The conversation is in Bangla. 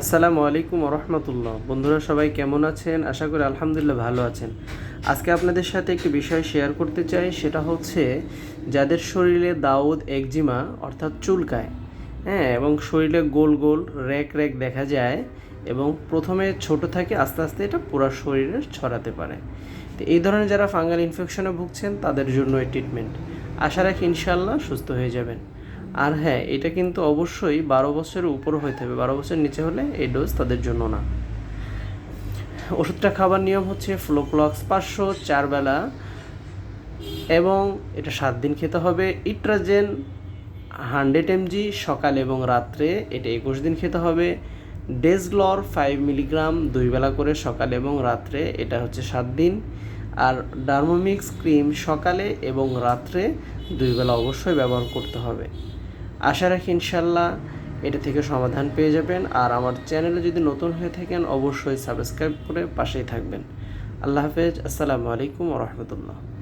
আসসালামু আলাইকুম রহমতুল্লাহ বন্ধুরা সবাই কেমন আছেন? আশা করি আলহামদুলিল্লাহ ভালো আছেন। আজকে আপনাদের সাথে একটি বিষয় শেয়ার করতে চাই, সেটা হচ্ছে যাদের শরীরে দাউদ একজিমা, অর্থাৎ চুলকায় হ্যাঁ এবং শরীরে গোল গোল র্যাক র্যাক দেখা যায়, এবং প্রথমে ছোট থাকে, আস্তে আস্তে এটা পুরো শরীরে ছড়াতে পারে। তো এই ধরনের যারা ফাঙ্গাল ইনফেকশনে ভুগছেন, তাদের জন্য এই ট্রিটমেন্ট আশা রাখি ইনশাল্লাহ সুস্থ হয়ে যাবেন। আর হ্যাঁ এটা কিন্তু অবশ্যই বারো বছরের উপর হইতে হবে। বারো বছরের নিচে হলে এই ডোজ তাদের জন্য না। ওষুধটা খাবার নিয়ম হচ্ছে ফ্লোক্লক্স পাঁচশো, চার বেলা, এবং এটা সাত দিন খেতে হবে। ইট্রাজেন হান্ড্রেড এমজি সকাল এবং রাত্রে, এটা একুশ দিন খেতে হবে। ডেজলর ফাইভ মিলিগ্রাম দুই বেলা করে সকাল এবং রাত্রে, এটা হচ্ছে সাত দিন। আর ডার্মোমিক্স ক্রিম সকালে এবং রাত্রে দুই বেলা অবশ্যই ব্যবহার করতে হবে। আশা রাখি ইনশাল্লাহ এটা থেকে সমাধান পেয়ে যাবেন। আর আমার চ্যানেলে যদি নতুন হয়ে থাকেন, অবশ্যই সাবস্ক্রাইব করে পাশেই থাকবেন। আল্লাহ হাফেজ। আসসালামু আলাইকুম রহমতুল্লাহ।